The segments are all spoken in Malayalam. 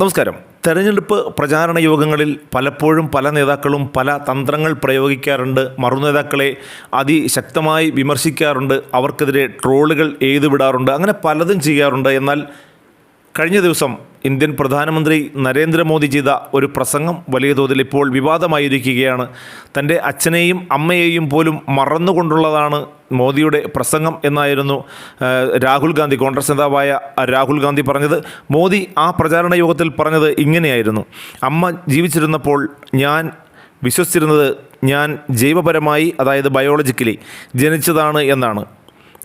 നമസ്കാരം. തെരഞ്ഞെടുപ്പ് പ്രചാരണ യോഗങ്ങളിൽ പലപ്പോഴും പല നേതാക്കളും പല തന്ത്രങ്ങൾ പ്രയോഗിക്കാറുണ്ട്. മറുനേതാക്കളെ അതിശക്തമായി വിമർശിക്കാറുണ്ട്. അവർക്കെതിരെ ട്രോളുകൾ എഴുതുവിടാറുണ്ട് അങ്ങനെ പലതും ചെയ്യാറുണ്ട്. എന്നാൽ കഴിഞ്ഞ ദിവസം ഇന്ത്യൻ പ്രധാനമന്ത്രി നരേന്ദ്രമോദി ചെയ്ത ഒരു പ്രസംഗം വലിയ തോതിൽ ഇപ്പോൾ വിവാദമായിരിക്കുകയാണ്. തന്റെ അച്ഛനെയും അമ്മയെയും പോലും മറന്നുകൊണ്ടുള്ളതാണ് മോദിയുടെ പ്രസംഗം എന്നായിരുന്നു രാഹുൽ ഗാന്ധി കോൺഗ്രസ് നേതാവായ രാഹുൽ ഗാന്ധി പറഞ്ഞത്. മോദി ആ പ്രചാരണ യോഗത്തിൽ പറഞ്ഞത് ഇങ്ങനെയായിരുന്നു. അമ്മ ജീവിച്ചിരുന്നപ്പോൾ ഞാൻ വിശ്വസിച്ചിരുന്നത് ഞാൻ ജൈവപരമായി അതായത് ബയോളജിക്കലി ജനിച്ചതാണ് എന്നാണ്.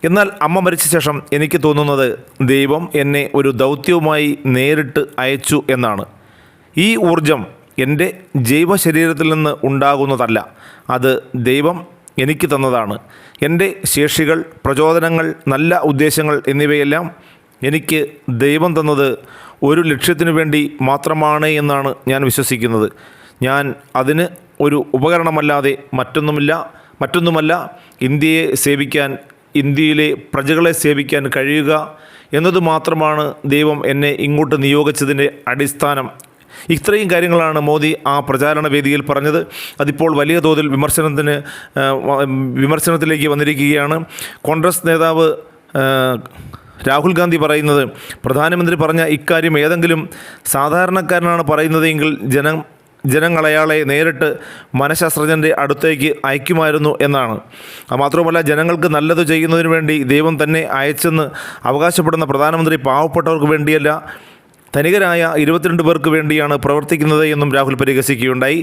എന്നാൽ അമ്മ മരിച്ച ശേഷം എനിക്ക് തോന്നുന്നത് ദൈവം എന്നെ ഒരു ദൗത്യവുമായി നേരിട്ട് അയച്ചു എന്നാണ്. ഈ ഊർജം എന്റെ ജൈവ ശരീരത്തിൽ നിന്ന് ഉണ്ടാകുന്നതല്ല. അത് ദൈവം എനിക്ക് തന്നതാണ്. എന്റെ ശേഷികൾ പ്രചോദനങ്ങൾ നല്ല ഉദ്ദേശങ്ങൾ എന്നിവയെല്ലാം എനിക്ക് ദൈവം തന്നത് ഒരു ലക്ഷ്യത്തിനു വേണ്ടി മാത്രമാണ് എന്നാണ് ഞാൻ വിശ്വസിക്കുന്നത്. ഞാൻ അതിന് ഒരു ഉപകരണമല്ലാതെ മറ്റൊന്നുമില്ല. മറ്റൊന്നുമല്ല ഇന്ത്യയെ സേവിക്കാൻ ഇന്ത്യയിലെ പ്രജകളെ സേവിക്കാൻ കഴിയുക എന്നത് മാത്രമാണ് ദൈവം എന്നെ ഇങ്ങോട്ട് നിയോഗിച്ചതിന്റെ അടിസ്ഥാനം. ഇത്രയും കാര്യങ്ങളാണ് മോദി ആ പ്രചാരണ വേദിയിൽ പറഞ്ഞത്. അതിപ്പോൾ വലിയ തോതിൽ വിമർശനത്തിന് വിമർശനത്തിലേക്ക് വന്നിരിക്കുകയാണ്. കോൺഗ്രസ് നേതാവ് രാഹുൽ ഗാന്ധി പറയുന്നത് പ്രധാനമന്ത്രി പറഞ്ഞ ഇക്കാര്യം ഏതെങ്കിലും സാധാരണക്കാരനാണ് പറയുന്നതെങ്കിൽ ജന ജനങ്ങൾ അയാളെ നേരിട്ട് മനഃശാസ്ത്രജ്ഞന്റെ അടുത്തേക്ക് അയക്കുമായിരുന്നു എന്നാണ്. മാത്രമല്ല ജനങ്ങൾക്ക് നല്ലത് ചെയ്യുന്നതിന് വേണ്ടി ദൈവം തന്നെ അയച്ചെന്ന് അവകാശപ്പെടുന്ന പ്രധാനമന്ത്രി പാവപ്പെട്ടവർക്ക് വേണ്ടിയല്ല. ധനികരായ ഇരുപത്തിരണ്ട് പേർക്ക് വേണ്ടിയാണ് പ്രവർത്തിക്കുന്നത് എന്നും രാഹുൽ പരിഹസിക്കുകയുണ്ടായി.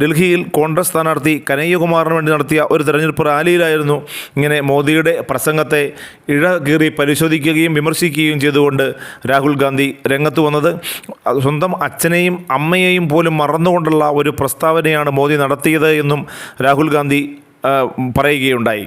ഡൽഹിയിൽ കോൺഗ്രസ് സ്ഥാനാർത്ഥി കനയ്യകുമാറിന് വേണ്ടി നടത്തിയ ഒരു തെരഞ്ഞെടുപ്പ് റാലിയിലായിരുന്നു ഇങ്ങനെ മോദിയുടെ പ്രസംഗത്തെ ഇഴ കീറി പരിശോധിക്കുകയും വിമർശിക്കുകയും ചെയ്തുകൊണ്ട് രാഹുൽ ഗാന്ധി രംഗത്ത് വന്നത്. സ്വന്തം അച്ഛനെയും അമ്മയെയും പോലും മറന്നുകൊണ്ടുള്ള ഒരു പ്രസ്താവനയാണ് മോദി നടത്തിയത് എന്നും രാഹുൽ ഗാന്ധി പറയുകയുണ്ടായി.